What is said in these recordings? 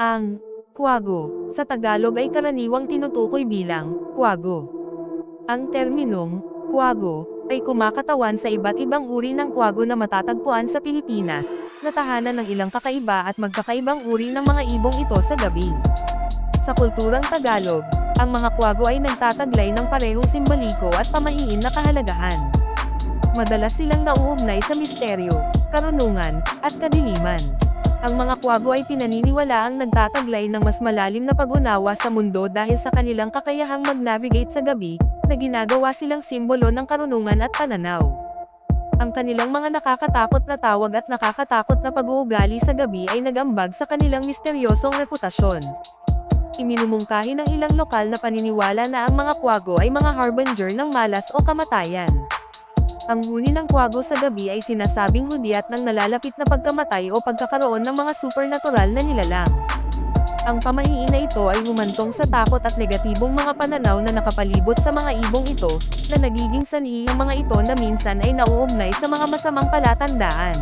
Ang kwago sa Tagalog ay karaniwang tinutukoy bilang kwago. Ang terminong kwago ay kumakatawan sa iba't ibang uri ng kwago na matatagpuan sa Pilipinas, na tahanan ng ilang kakaiba at magkakaibang uri ng mga ibong ito sa gabi. Sa kulturang Tagalog, ang mga kwago ay nagtataglay ng parehong simboliko at pamahiin na kahalagahan. Madalas silang nauugnay sa misteryo, karunungan, at kadiliman. Ang mga kwago ay pinaniniwalaang nagtataglay ng mas malalim na pag-unawa sa mundo dahil sa kanilang kakayahang mag-navigate sa gabi, na ginagawa silang simbolo ng karunungan at pananaw. Ang kanilang mga nakakatakot na tawag at nakakatakot na pag-uugali sa gabi ay nagambag sa kanilang misteryosong reputasyon. Iminumungkahi ng ilang lokal na paniniwala na ang mga kwago ay mga harbinger ng malas o kamatayan. Ang huni ng kwago sa gabi ay sinasabing hudyat ng nalalapit na pagkamatay o pagkakaroon ng mga supernatural na nilalang. Ang pamahiin na ito ay humantong sa takot at negatibong mga pananaw na nakapalibot sa mga ibong ito, na nagiging sanhi ang mga ito na minsan ay nauugnay sa mga masamang palatandaan.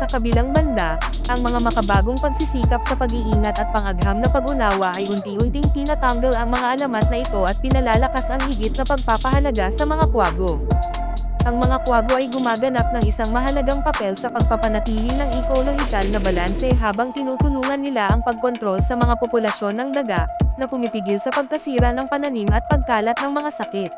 Sa kabilang banda, ang mga makabagong pagsisikap sa pag-iingat at pangagham na pag-unawa ay unti-unting tinatanggal ang mga alamat na ito at pinalalakas ang higit na pagpapahalaga sa mga kwago. Ang mga kwago ay gumaganap ng isang mahalagang papel sa pagpapanatili ng ekolohikal na balanse habang tinutulungan nila ang pagkontrol sa mga populasyon ng daga, na pumipigil sa pagkasira ng pananim at pagkalat ng mga sakit.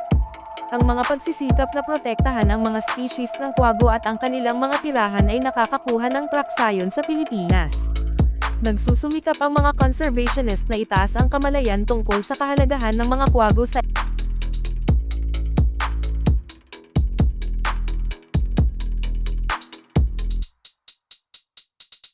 Ang mga pagsisikap na protektahan ang mga species ng kwago at ang kanilang mga tirahan ay nakakakuha ng traksayon sa Pilipinas. Nagsusumikap ang mga conservationist na itaas ang kamalayan tungkol sa kahalagahan ng mga kwago sa